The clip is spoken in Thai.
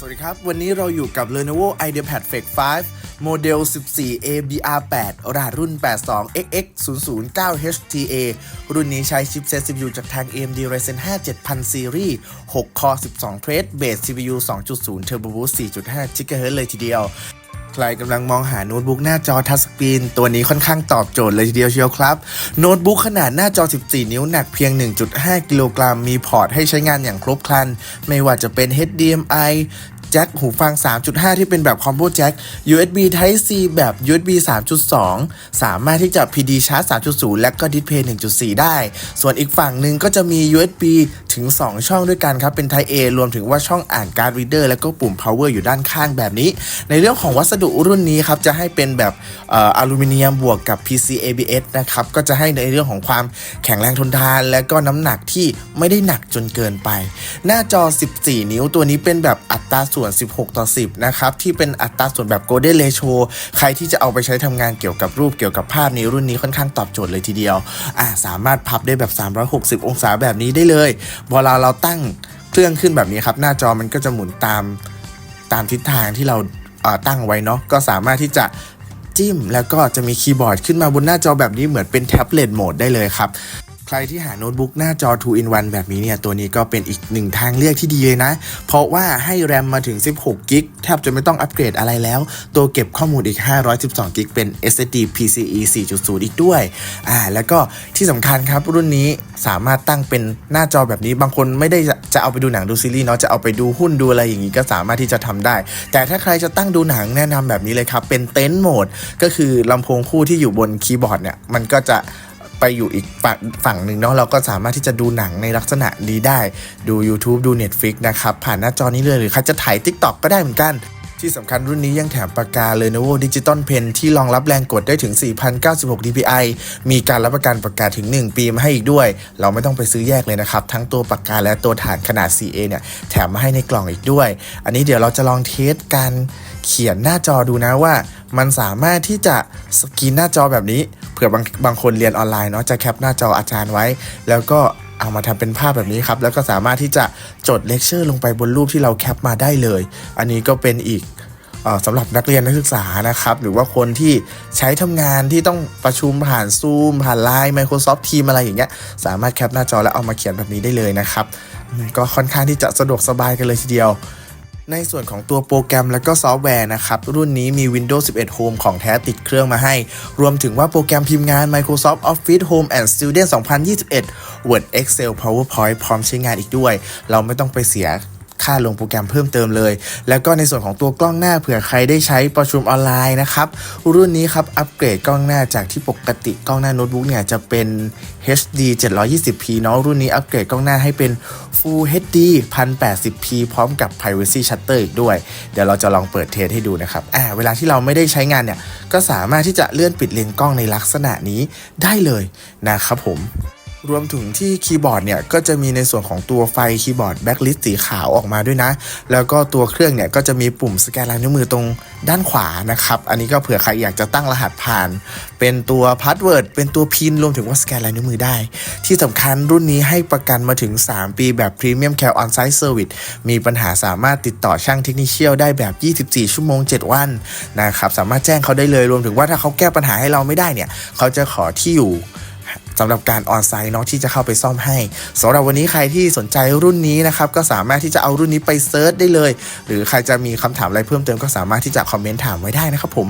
สวัสดีครับ วันนี้เราอยู่กับ Lenovo IdeaPad Flex 5 โมเดล 14 ABR8 รหัสรุ่น 82XX 009 HTA รุ่นนี้ใช้ชิปเซต CPU จากทาง AMD Ryzen 5 7000 Series 6 Core 12 Thread Base CPU 2.0 Turbo Boost 4.5 GHz เลยทีเดียว ใครกำลังมองหาโน้ตบุ๊กหน้าจอทัชสกรีนตัวนี้ค่อนข้างตอบโจทย์เลยทีเดียวเชียวครับ โน้ตบุ๊กขนาดหน้าจอ 14 นิ้วหนักเพียง 1.5 กิโลกรัมมีพอร์ตให้ใช้งานอย่างครบครัน ไม่ว่าจะเป็น HDMI จ็คหูฟัง 3.5 ที่เป็นแบบคอมโบแจ็ค USB Type C แบบ USB 3.2 สามารถที่จะ PD Charge 3.0 และก็ Display 1.4 ได้ ส่วนอีกฝั่งหนึ่งก็จะมี USB ถึง 2 ช่องด้วยกันครับ เป็น Type A รวมถึงว่าช่องอ่านการ์ด Reader แล้วก็ปุ่ม Power อยู่ด้านข้างแบบนี้ ในเรื่องของวัสดุรุ่นนี้ครับ จะให้เป็นแบบเอ่ออลูมิเนียมบวกกับ PC ABS นะครับ ก็จะให้ในเรื่องของความแข็งแรงทนทาน และก็น้ำหนักที่ไม่ได้หนักจนเกินไป หน้าจอ 14 นิ้วตัวนี้เป็นแบบอัตราส่วน่วน 16 ต่อ 10 นะครับ ที่เป็นอัตราส่วนแบบ Golden Ratio ใครที่จะเอาไปใช้ทำงานเกี่ยวกับรูปเกี่ยวกับภาพในรุ่นนี้ค่อนข้างตอบโจทย์เลยทีเดียว อ่าสามารถพับได้แบบ 360 องศาแบบนี้ได้เลยเวลาเราตั้งเครื่องขึ้นแบบนี้ครับ หน้าจอมันก็จะหมุนตามตามทิศทางที่เราเตั้งไว้เนาะ ก็สามารถที่จะจิ้ม แล้วก็จะมีคีย์บอร์ดขึ้นมาบนหน้าจอแบบนี้เหมือนเป็นแท็บเล็ตโหมดได้เลยครับ ใครที่หาโน้ตบุ๊กหน้าจอ 2 in 1 แบบนี้เนี่ย ตัวนี้ก็เป็นอีกหนึ่งทางเลือกที่ดีเลยนะ เพราะว่าให้แรมมาถึง 16กิกแทบจะไม่ต้องอัปเกรดอะไรแล้ว ตัวเก็บข้อมูลอีก 512กิกเป็น SSD PCIe 4.0 อีกด้วย อ่า แล้วก็ที่สำคัญครับรุ่นนี้สามารถตั้งเป็นหน้าจอแบบนี้ บางคนไม่ได้จะจะเอาไปดูหนังดูซีรีส์เนาะ จะเอาไปดูหุ้นดูอะไรอย่างนี้ก็สามารถที่จะทำได้ แต่ถ้าใครจะตั้งดูหนังแนะนำแบบนี้เลยครับ เป็นเต็นท์โหมด ก็คือลำโพงคู่ที่อยู่บนคีย์บอร์ดเนี่ย มันก็จะ ไปอยู่อีกฝั่งฝั่งหนึ่งเนาะเราก็สามารถที่จะดูหนังในลักษณะนี้ได้ ดู YouTube ดู Netflix นะครับ ผ่านหน้าจอนี้เลยหรือใครจะถ่าย TikTok ก็ได้เหมือนกัน ที่สำคัญรุ่นนี้ยังแถมปากกา Lenovo Digital Pen ที่รองรับแรงกดได้ถึง 4,096 dpi มีการรับประกันปากกาถึง 1 ปีมาให้อีกด้วย เราไม่ต้องไปซื้อแยกเลยนะครับ ทั้งตัวปากกาและตัวฐานขนาด 4A เนี่ยแถมมาให้ในกล่องอีกด้วย อันนี้เดี๋ยวเราจะลองเทสการเขียนหน้าจอดูนะว่า มันสามารถที่จะสกรีนหน้าจอแบบนี้ ผื่อบางบางคนเรียนออนไลน์เนาะจะแคปหน้าจออาจารย์ไว้ แล้วก็เอามาทำเป็นภาพแบบนี้ครับ แล้วก็สามารถที่จะจดเลคเชอร์ลงไปบนรูปที่เราแคปมาได้เลย อันนี้ก็เป็นอีกออสำหรับนักเรียนนักศึกษานะครับ หรือว่าคนที่ใช้ทำงานที่ต้องประชุมผ่าน Zoom ผ่าน Line Microsoft Team อะไรอย่างเงี้ย สามารถแคปหน้าจอแล้วเอามาเขียนแบบนี้ได้เลยนะครับ ก็ค่อนข้างที่จะสะดวกสบายกันเลยทีเดียว ในส่วนของตัวโปรแกรมและก็ซอฟต์แวร์นะครับ รุ่นนี้มี Windows 11 Home ของแท้ติดเครื่องมาให้ รวมถึงว่าโปรแกรมพิมพ์งาน Microsoft Office Home and Student 2021 Word Excel PowerPoint พร้อมใช้งานอีกด้วย เราไม่ต้องไปเสีย ค่าลงโปรแกรมเพิ่มเติมเลย แล้วก็ในส่วนของตัวกล้องหน้าเผื่อใครได้ใช้ประชุมออนไลน์นะครับรุ่นนี้ครับอัปเกรดกล้องหน้าจากที่ปกติกล้องหน้าโน้ตบุ๊กเนี่ยจะเป็น HD 720p เนาะรุ่นนี้อัปเกรดกล้องหน้าให้เป็น Full HD 1080p พร้อมกับ Privacy Shutter อีกด้วย เดี๋ยวเราจะลองเปิดเทสให้ดูนะครับอ่าเวลาที่เราไม่ได้ใช้งานเนี่ยก็สามารถที่จะเลื่อนปิดเลนส์กล้องในลักษณะนี้ได้เลยนะครับผม รวมถึงที่คีย์บอร์ดเนี่ยก็จะมีในส่วนของตัวไฟคีย์บอร์ดแบ็คลิสสีขาวออกมาด้วยนะ แล้วก็ตัวเครื่องเนี่ยก็จะมีปุ่มสแกนลายนิ้วมือตรงด้านขวานะครับ อันนี้ก็เผื่อใครอยากจะตั้งรหัสผ่าน เป็นตัวพาสเวิร์ดเป็นตัวพินรวมถึงว่าสแกนลายนิ้วมือได้ ที่สำคัญรุ่นนี้ให้ประกันมาถึง 3 ปีแบบพรีเมียมแคลออนไซต์เซอร์วิสมีปัญหาสามารถติดต่อช่างเทคนิคเชียลได้แบบ 24 ชั่วโมง 7 วันนะครับสามารถแจ้งเขาได้เลยรวมถึงว่าถ้าเขาแก้ปัญหาให้เราไม่ได้เนี่ยเขาจะขอที่อยู่ สำหรับการออนไซต์เนาะที่จะเข้าไปซ่อมให้สำหรับวันนี้ใครที่สนใจรุ่นนี้นะครับก็สามารถที่จะเอารุ่นนี้ไปเซิร์ชได้เลย หรือใครจะมีคำถามอะไรเพิ่มเติมก็สามารถที่จะคอมเมนต์ถามไว้ได้นะครับผม